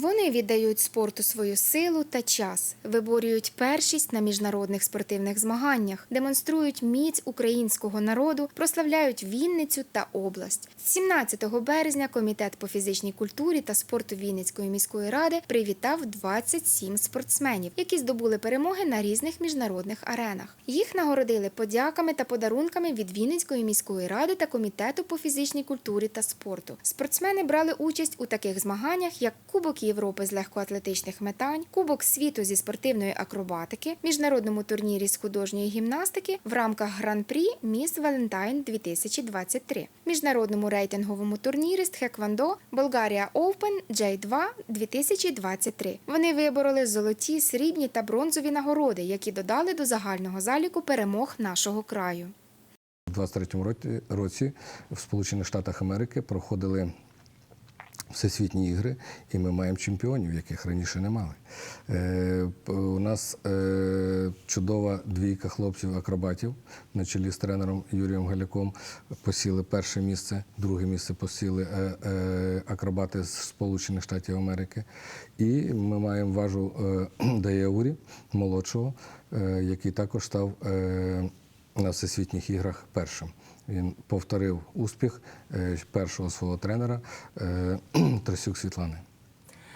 Вони віддають спорту свою силу та час, виборюють першість на міжнародних спортивних змаганнях, демонструють міць українського народу, прославляють Вінницю та область. 17 березня комітет по фізичній культурі та спорту Вінницької міської ради привітав 27 спортсменів, які здобули перемоги на різних міжнародних аренах. Їх нагородили подяками та подарунками від Вінницької міської ради та комітету по фізичній культурі та спорту. Спортсмени брали участь у таких змаганнях, як Кубок Європи з легкоатлетичних метань, Кубок світу зі спортивної акробатики, міжнародному турнірі з художньої гімнастики в рамках Гран-прі Міс Валентайн 2023, міжнародному рейтинговому турнірі з Тхеквондо Болгарія Open J2 2023. Вони вибороли золоті, срібні та бронзові нагороди, які додали до загального заліку перемог нашого краю. У 23-му році, році в Сполучених Штатах Америки проходили всесвітні ігри, і ми маємо чемпіонів, яких раніше не мали. Е, у нас е, чудова двійка хлопців-акробатів на чолі з тренером Юрієм Галяком посіли перше місце, друге місце посіли е, е, акробати з Сполучених Штатів Америки. І ми маємо важу е, Даяурі, молодшого, е, який також став. Е, на всесвітніх іграх першим. Він повторив успіх е, першого свого тренера е, Трасюк Світлани.